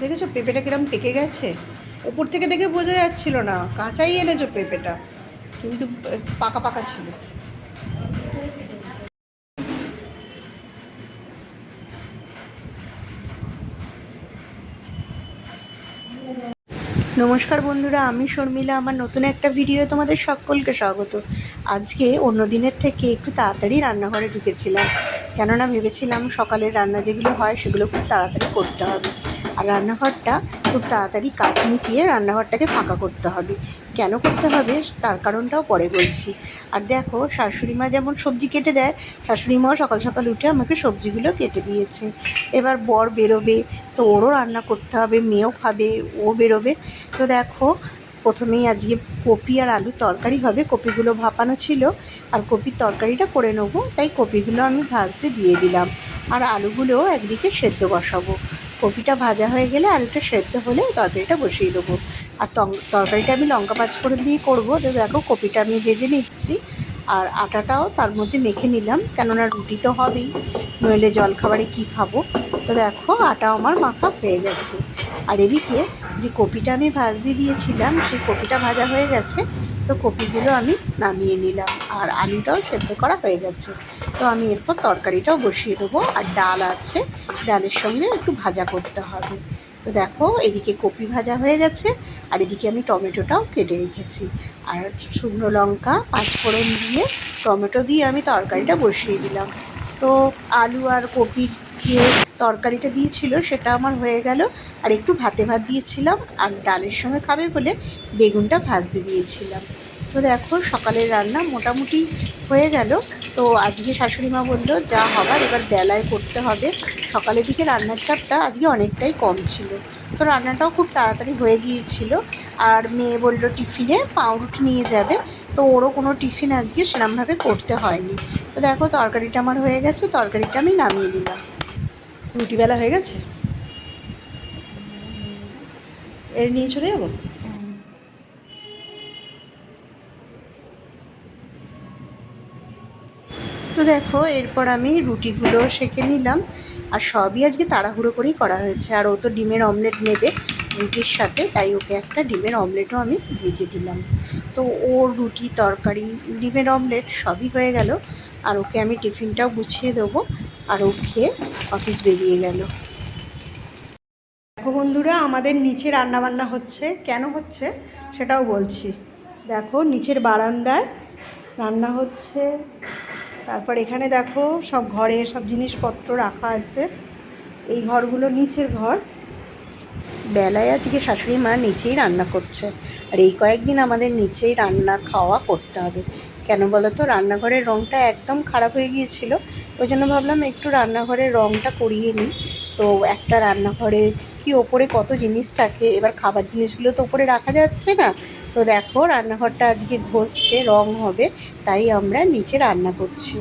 দেখেছ পেঁপেটা কিরম পেকে গেছে? ওপর থেকে দেখে বোঝা যাচ্ছিল না। কাঁচাই এনেছো পেঁপেটা। কিন্তু পাকা পাকা ছিল। নমস্কার বন্ধুরা, আমি শর্মিলা। আমার নতুন একটা ভিডিও তোমাদের সকলকে স্বাগত। আজকে অন্য দিনের থেকে একটু তাড়াতাড়ি রান্নাঘরে ঢুকেছিলাম। কেননা ভেবেছিলাম সকালের রান্না যেগুলো হয় সেগুলো খুব তাড়াতাড়ি করতে হবে। আর রান্নাঘরটা খুব তাড়াতাড়ি কাজ মিটিয়ে রান্নাঘরটাকে ফাঁকা করতে হবে। কেন করতে হবে? তার কারণটাও পরে বলছি। আর দেখো, শাশুড়ি মা যেমন সবজি কেটে দেয়, শাশুড়ি মাও সকাল সকাল উঠে আমাকে সবজিগুলো কেটে দিয়েছে। এবার বর বেরোবে, তো ওরও রান্না করতে হবে, মেয়েও খাবে, ও বেরোবে। তো দেখো, প্রথমেই আজকে কপি আর আলু তরকারি হবে। কপিগুলো ভাপানো ছিল, আর কপির তরকারিটা করে নেব। তাই কপিগুলো আমি ভাজতে দিয়ে দিলাম। আর আলুগুলোও একদিকে সেদ্ধ বসাবো। কপিটা ভাজা হয়ে গেলে আলুটা সেদ্ধ হলে তরকারিটা বসিয়ে দেবো। আর তরকারিটা আমি লঙ্কা পাঁচ করে দিয়ে করব। তো দেখো, কপিটা আমি ভেজে নিচ্ছি। আর আটাটাও তার মধ্যে মেখে নিলাম, কেননা রুটি তো হবেই। নইলে জলখাবারে কী খাব? তো দেখো আটা আমার মাখা হয়ে গেছে। আর এদিকে যে কপিটা আমি ভাজতে দিয়েছিলাম, সেই কপিটা ভাজা হয়ে গেছে। তো কপিগুলো আমি নামিয়ে নিলাম আর আলুটাও সেদ্ধ করা হয়ে গেছে। তো আমি এরপর তরকারিটাও বসিয়ে দেবো আর ডাল আছে, ডালের সঙ্গে একটু ভাজা করতে হবে। তো দেখো এদিকে কপি ভাজা হয়ে গেছে আর এদিকে আমি টমেটোটাও কেটে রেখেছি। আর শুকনো লঙ্কা, পাঁচফোড়ন দিয়ে টমেটো দিয়ে আমি তরকারিটা বসিয়ে দিলাম। তো আলু আর কপির যে তরকারিটা দিয়েছিল সেটা আমার হয়ে গেল। আর একটু ভাতে ভাত দিয়েছিলাম আর ডালের সঙ্গে খাবে বলে বেগুনটা ভাজতে দিয়েছিলাম। তো দেখো সকালের রান্না মোটামুটি হয়ে গেল। তো আজকে শাশুড়ি মা বলল, যা হবার এবার বেলায় করতে হবে। সকালের দিকে রান্নার চাপটা আজকে অনেকটাই কম ছিল। তো রান্নাটাও খুব তাড়াতাড়ি হয়ে গিয়েছিল। আর মেয়ে বলল, টিফিনে পাউরুটি নিয়ে যাবে। তো ওরও কোনো টিফিন আজকে সেরমভাবে করতে হয়নি। তো দেখো তরকারিটা আমার হয়ে গেছে, তরকারিটা আমি নামিয়ে দিলাম রুটিবেলা হয়ে গেছে? এর নিয়ে চলে যাব? তো দেখো, এরপর আমি রুটিগুলো সেঁকে নিলাম। আর সবই আজকে তাড়াহুড়ো করেই করা হয়েছে। আর ও তো ডিমের অমলেট নেবে রুটির সাথে, তাই ওকে একটা ডিমের অমলেটও আমি ভেজে দিলাম। তো ওর রুটি, তরকারি, ডিমের অমলেট সবই হয়ে গেল। আর ওকে আমি টিফিনটাও গুছিয়ে দেবো। আর ও খেয়ে অফিস বেরিয়ে গেল। দেখো বন্ধুরা, আমাদের নিচে রান্নাবান্না হচ্ছে। কেন হচ্ছে সেটাও বলছি। দেখো, নিচের বারান্দায় রান্না হচ্ছে। তারপর এখানে দেখো সব ঘরে সব জিনিসপত্র রাখা আছে। এই ঘরগুলো নিচের ঘর। বেলায় আজকে শাশুড়ি মা নিচেই রান্না করছে। আর এই কয়েকদিন আমাদের নিচেই রান্না খাওয়া করতে হবে। কেন বলো তো রান্নাঘরের রঙটা একদম খারাপ হয়ে গিয়েছিল। ওই জন্য ভাবলাম একটু রান্নাঘরের রঙটা করিয়ে নিই। তো একটা রান্নাঘরে কি ওপরে কত জিনিস থাকে? এবার খাবার জিনিসগুলো তো ওপরে রাখা যাচ্ছে না। তো দেখো, রান্নাঘরটা আজকে ঘষছে, রং হবে, তাই আমরা নিচে রান্না করছি।